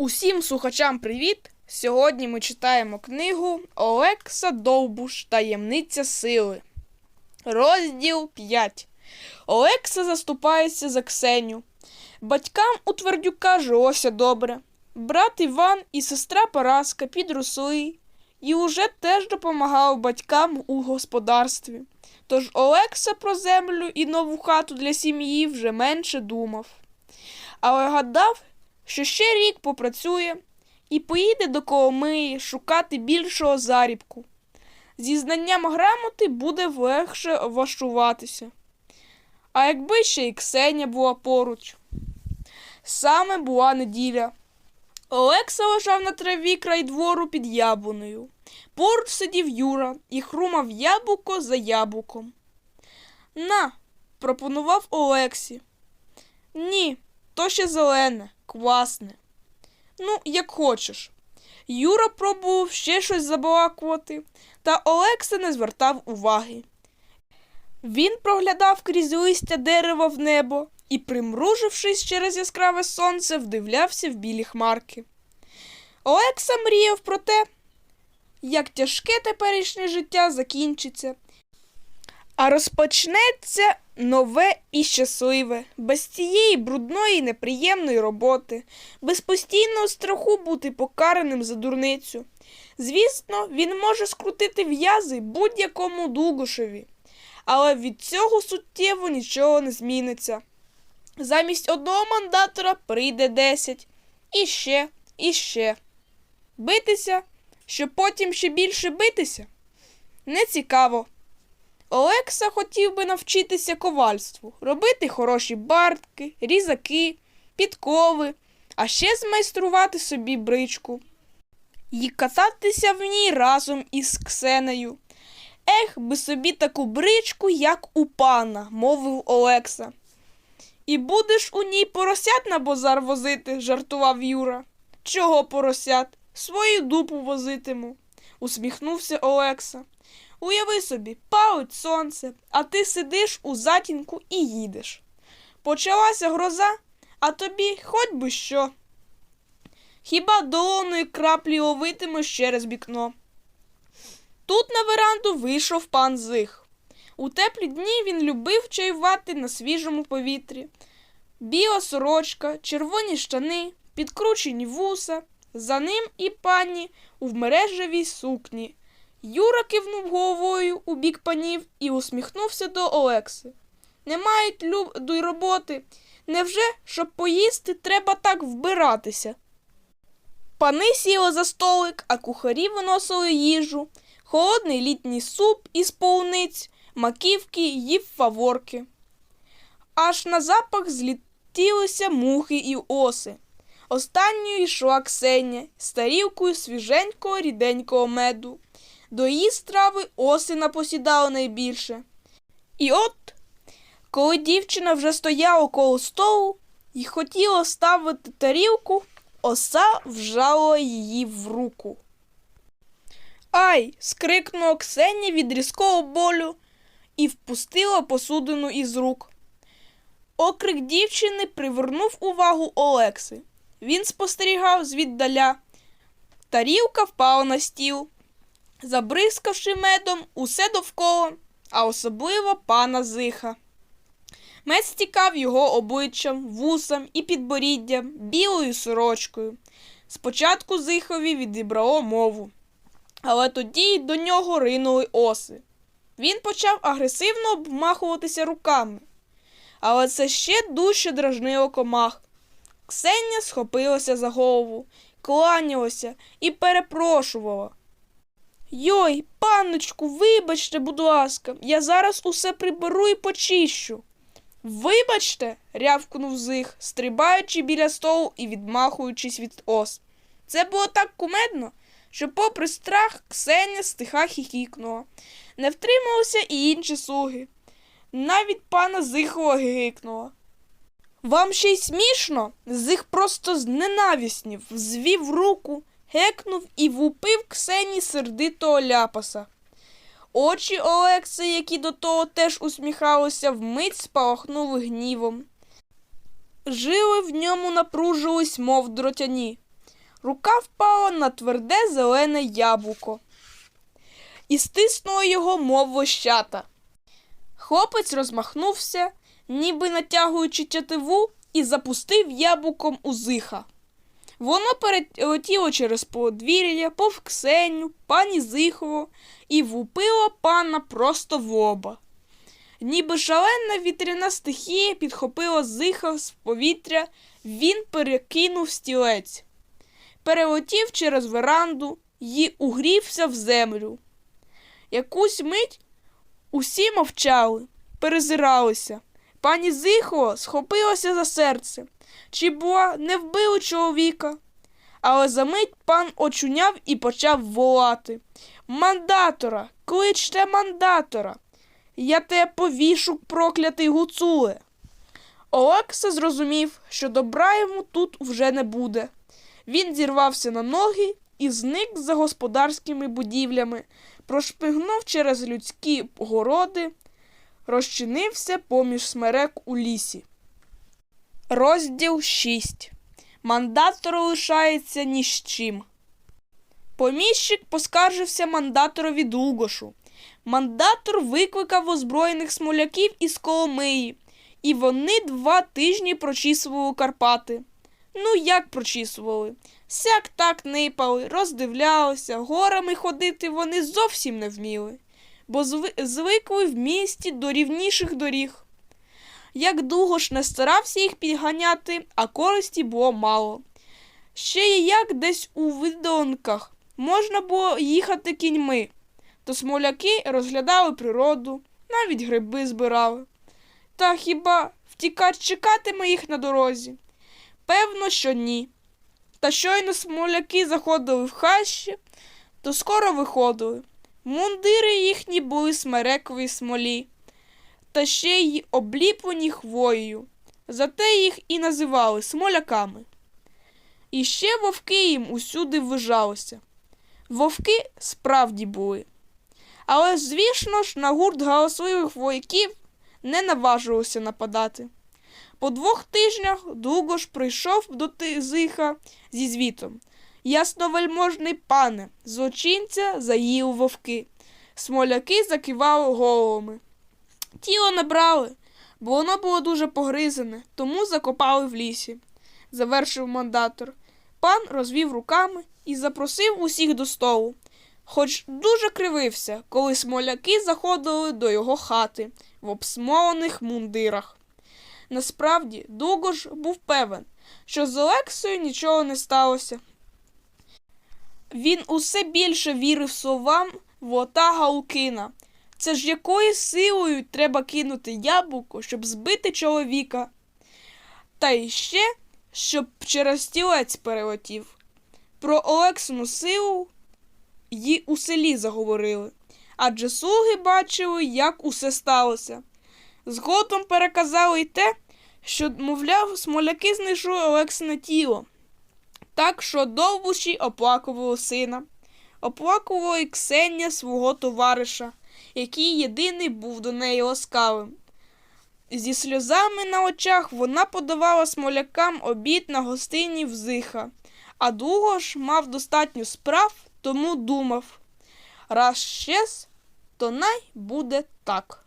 Усім слухачам привіт! Сьогодні ми читаємо книгу Олекса Довбуш Таємниця сили. Розділ 5. Олекса заступається за Ксеню. Батькам у Твердюка жилося добре. Брат Іван і сестра Параска підросли і уже теж допомагав батькам у господарстві. Тож Олекса про землю і нову хату для сім'ї вже менше думав. Але гадав, що ще рік попрацює і поїде до Коломиї шукати більшого зарібку. Зі знанням грамоти буде легше влаштуватися. А якби ще й Ксеня була поруч. Саме була неділя. Олекса лежав на траві край двору під яблунею. Поруч сидів Юра і хрумав яблуко за яблуком. На, пропонував Олексі. Ні, то ще зелене, класне. Ну, як хочеш. Юра пробував ще щось забалакувати, та Олекса не звертав уваги. Він проглядав крізь листя дерева в небо і, примружившись через яскраве сонце, вдивлявся в білі хмарки. Олекса мріяв про те, як тяжке теперішнє життя закінчиться, а розпочнеться нове і щасливе, без цієї брудної неприємної роботи, без постійного страху бути покараним за дурницю. Звісно, він може скрутити в'язи будь-якому дугушеві, але від цього суттєво нічого не зміниться. Замість одного мандатора прийде десять. І ще, і ще. Битися, щоб потім ще більше битися? Не цікаво. Олекса хотів би навчитися ковальству, робити хороші бартки, різаки, підкови, а ще змайструвати собі бричку і кататися в ній разом із Ксенею. Ех, би собі таку бричку, як у пана, мовив Олекса. І будеш у ній поросят на базар возити, жартував Юра. Чого поросят? Свою дупу возитиму, усміхнувся Олекса. Уяви собі, палить сонце, а ти сидиш у затінку і їдеш. Почалася гроза, а тобі хоч би що. Хіба долоною краплі ловитимеш через вікно. Тут на веранду вийшов пан Зих. У теплі дні він любив чаювати на свіжому повітрі. Біла сорочка, червоні штани, підкручені вуса, за ним і пані у вмережевій сукні. Юра кивнув головою у бік панів і усміхнувся до Олекси. Не мають люду й роботи. Невже, щоб поїсти, треба так вбиратися? Пани сіли за столик, а кухарі виносили їжу, холодний літній суп із полуниць, маківки їв фаворки. Аж на запах злітілися мухи і оси. Останньою йшла Ксеня з тарілкою свіженького ріденького меду. До її страви оси напосідали найбільше. І от, коли дівчина вже стояла коло столу і хотіла ставити тарілку, оса вжала її в руку. Ай! скрикнула Ксенія від різкого болю і впустила посудину із рук. Окрик дівчини привернув увагу Олекси. Він спостерігав звіддаля. Тарілка впала на стіл, забризкавши медом усе довкола, а особливо пана зиха. Мед стікав його обличчям, вусам і підборіддям, білою сорочкою. Спочатку зихові відібрало мову, але тоді до нього ринули оси. Він почав агресивно обмахуватися руками, але це ще дужче дражнило комах. Ксеня схопилася за голову, кланялася і перепрошувала. Йой, панночку, вибачте, будь ласка, я зараз усе приберу і почищу. Вибачте, рявкнув зих, стрибаючи біля столу і відмахуючись від ос. Це було так кумедно, що, попри страх, Ксеня стиха хіхікнула. Не втрималися і інші слуги. Навіть пана Зихова гикнула. Вам ще й смішно? Зих просто зненавіснів, звів руку, гекнув і вупив Ксені сердитого ляпаса. Очі Олекси, які до того теж усміхалися, вмить спалахнули гнівом. Жили в ньому напружились, мов дротяні. Рука впала на тверде зелене яблуко і стиснула його, мов вощата. Хлопець розмахнувся, ніби натягуючи тятиву, і запустив яблуком у зиха. Воно перелетіло через подвір'я, повз Ксеню, пані Зихову і влупило пана просто в лоба. Ніби шалена вітряна стихія підхопила зиха з повітря, він перекинув стілець, перелетів через веранду і угрівся в землю. Якусь мить усі мовчали, перезиралися. Пані Зихова схопилася за серце. Чи була не вбили чоловіка? Але за мить пан очуняв і почав волати. Мандатора, кличте мандатора. Я тебе повішу, проклятий гуцуле. Олекса зрозумів, що добра йому тут вже не буде. Він зірвався на ноги і зник за господарськими будівлями, прошпигнув через людські городи, розчинився поміж смерек у лісі. Розділ 6. Мандатор лишається ні з чим. Поміщик поскаржився мандаторові Дугошу. Мандатор викликав озброєних смоляків із Коломиї, і вони два тижні прочісували Карпати. Ну, як прочісували? Сяк так нипали, роздивлялися, горами ходити вони зовсім не вміли, бо зви- звикли в місті до рівніших доріг. Як Дугош не старався їх підганяти, а користі було мало. Ще й як десь у видонках можна було їхати кіньми, то смоляки розглядали природу, навіть гриби збирали. Та хіба втікач чекатиме їх на дорозі? Певно, що ні. Та щойно смоляки заходили в хащі, то скоро виходили. Мундири їхні були смерекові смолі, та ще й обліплені хвоєю. Зате їх і називали смоляками. І ще вовки їм усюди ввижалися. Вовки справді були. Але, звісно ж, на гурт галасливих вояків не наважувалося нападати. По двох тижнях Дугош прийшов до Тизиха зі звітом. Ясновельможний пане, злочинця заїли вовки. Смоляки закивали головами. Тіло не брали, бо воно було дуже погризане, тому закопали в лісі, завершив мандатор. Пан розвів руками і запросив усіх до столу, хоч дуже кривився, коли смоляки заходили до його хати в обсмолених мундирах. Насправді, Дугош був певен, що з Олексою нічого не сталося. Він усе більше вірив словам вота Галкина. Це ж якою силою треба кинути яблуко, щоб збити чоловіка? Та й ще, щоб через стілець перелетів. Про Олексину силу й у селі заговорили, адже слуги бачили, як усе сталося. Згодом переказали й те, що, мовляв, смоляки знайшли Олексине тіло. Так що довбуші оплакували сина. Оплакувала й Ксенія свого товариша, який єдиний був до неї ласкавим. Зі сльозами на очах вона подавала смолякам обід на гостині взиха, а Дугош мав достатньо справ, тому думав раз щез, то най буде так.